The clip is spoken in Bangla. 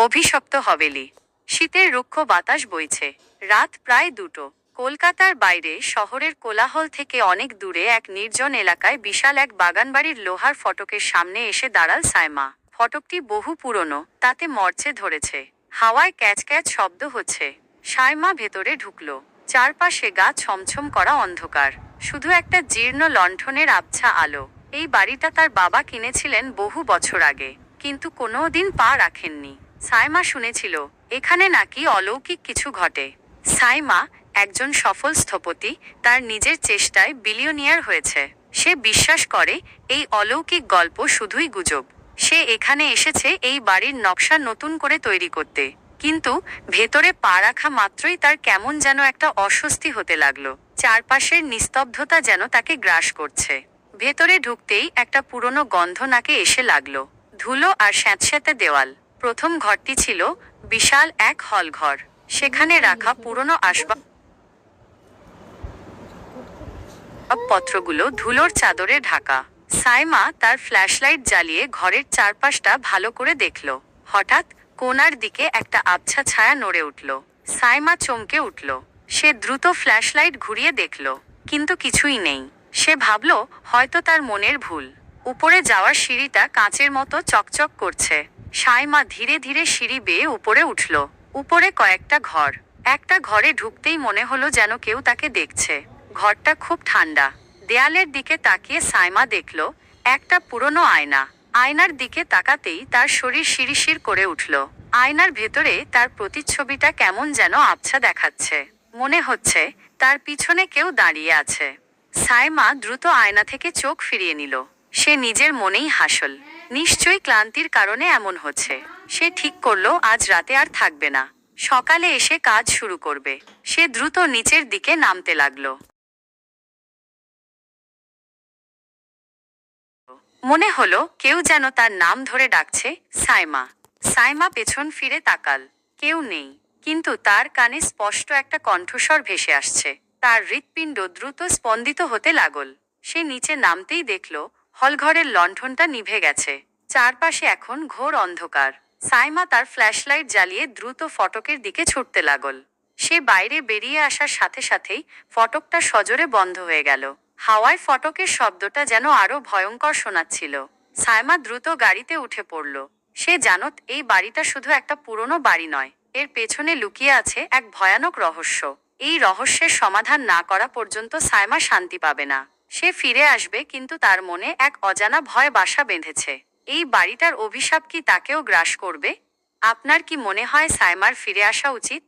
অভিশপ্ত হবেলি শীতের রুক্ষ বাতাস বইছে। রাত প্রায় দুটো। কলকাতার বাইরে শহরের কোলাহল থেকে অনেক দূরে এক নির্জন এলাকায় বিশাল এক বাগানবাড়ির লোহার ফটকের সামনে এসে দাঁড়াল সাইমা। ফটকটি বহু পুরনো, তাতে মরচে ধরেছে। হাওয়ায় ক্যাচ ক্যাচ শব্দ হচ্ছে। সাইমা ভেতরে ঢুকল। চারপাশে গা ছমছম করা অন্ধকার। শুধু একটা জীর্ণ লণ্ঠনের আবছা আলো। এই বাড়িটা তার বাবা কিনেছিলেন বহু বছর আগে। কিন্তু কোনো দিন পা রাখেননি। সাইমা শুনেছিল, এখানে নাকি অলৌকিক কিছু ঘটে। সাইমা একজন সফল স্থপতি, তার নিজের চেষ্টায় বিলিয়নিয়ার হয়েছে। সে বিশ্বাস করে, এই অলৌকিক গল্প শুধুই গুজব। সে এখানে এসেছে এই বাড়ির নকশা নতুন করে তৈরি করতে। কিন্তু ভেতরে পা রাখা মাত্রই তার কেমন যেন একটা অস্বস্তি হতে লাগল। চারপাশের নিস্তব্ধতা যেন তাকে গ্রাস করছে। ভেতরে ঢুকতেই একটা পুরনো গন্ধ নাকে এসে লাগল। ধুলো আর স্যাঁতস্যাঁতে দেওয়াল। প্রথম ঘরটি ছিল বিশাল এক হল ঘর সেখানে রাখা পুরনো আসবাব পত্রগুলো ধুলোর চাদরে ঢাকা। সাইমা তার ফ্ল্যাশলাইট জ্বালিয়ে ঘরের চারপাশটা ভালো করে দেখল। হঠাৎ কোনার দিকে একটা আবছা ছায়া নড়ে উঠল। সাইমা চমকে উঠল। সে দ্রুত ফ্ল্যাশলাইট ঘুরিয়ে দেখল, কিন্তু কিছুই নেই। সে ভাবল, হয়তো তার মনের ভুল। উপরে যাওয়ার সিঁড়িটা কাঁচের মতো চকচক করছে। সাইমা ধীরে ধীরে সিঁড়ি বেয়ে উপরে উঠল। উপরে কয়েকটা ঘর। একটা ঘরে ঢুকতেই মনে হলো যেন কেউ তাকে দেখছে। ঘরটা খুব ঠান্ডা। দেয়ালের দিকে তাকিয়ে সাইমা দেখল, একটা পুরনো আয়না। আয়নার দিকে তাকাতেই তার শরীর শিরিশির করে উঠল। আয়নার ভেতরে তার প্রতিচ্ছবিটা কেমন যেন আবছা দেখাচ্ছে। মনে হচ্ছে তার পিছনে কেউ দাঁড়িয়ে আছে। সাইমা দ্রুত আয়না থেকে চোখ ফিরিয়ে নিল। সে নিজের মনেই হাসল। নিশ্চয়ই ক্লান্তির কারণে এমন হচ্ছে। সে ঠিক করল, আজ রাতে আর থাকবে না। সকালে এসে কাজ শুরু করবে। সে দ্রুত নিচের দিকে নামতে লাগল। মনে হলো, কেউ যেন তার নাম ধরে ডাকছে, সাইমা। সাইমা পেছন ফিরে তাকাল। কেউ নেই। কিন্তু তার কানে স্পষ্ট একটা কণ্ঠস্বর ভেসে আসছে। তার হৃৎপিণ্ড দ্রুত স্পন্দিত হতে লাগল। সে নিচে নামতেই দেখল হলঘরের লণ্ঠনটা নিভে গেছে। চারপাশে এখন ঘোর অন্ধকার। সাইমা তার ফ্ল্যাশলাইট জ্বালিয়ে দ্রুত ফটকের দিকে ছুটতে লাগল। সে বাইরে বেরিয়ে আসার সাথে সাথেই ফটকটা সজোরে বন্ধ হয়ে গেল। হাওয়ায় ফটকের শব্দটা যেন আরও ভয়ঙ্কর শোনাচ্ছিল। সাইমা দ্রুত গাড়িতে উঠে পড়ল। সে জানত এই বাড়িটা শুধু একটা পুরনো বাড়ি নয়, এর পেছনে লুকিয়ে আছে এক ভয়ানক রহস্য। এই রহস্যের সমাধান না করা পর্যন্ত সাইমা শান্তি পাবে না। সে ফিরে আসবে কিন্তু তার মনে এক অজানা ভয় বাসা বেঁধেছে। এই বাড়িটার অভিশাপ কি তাকেও গ্রাস করবে? আপনার কি মনে হয় সাইমার ফিরে আসা উচিত?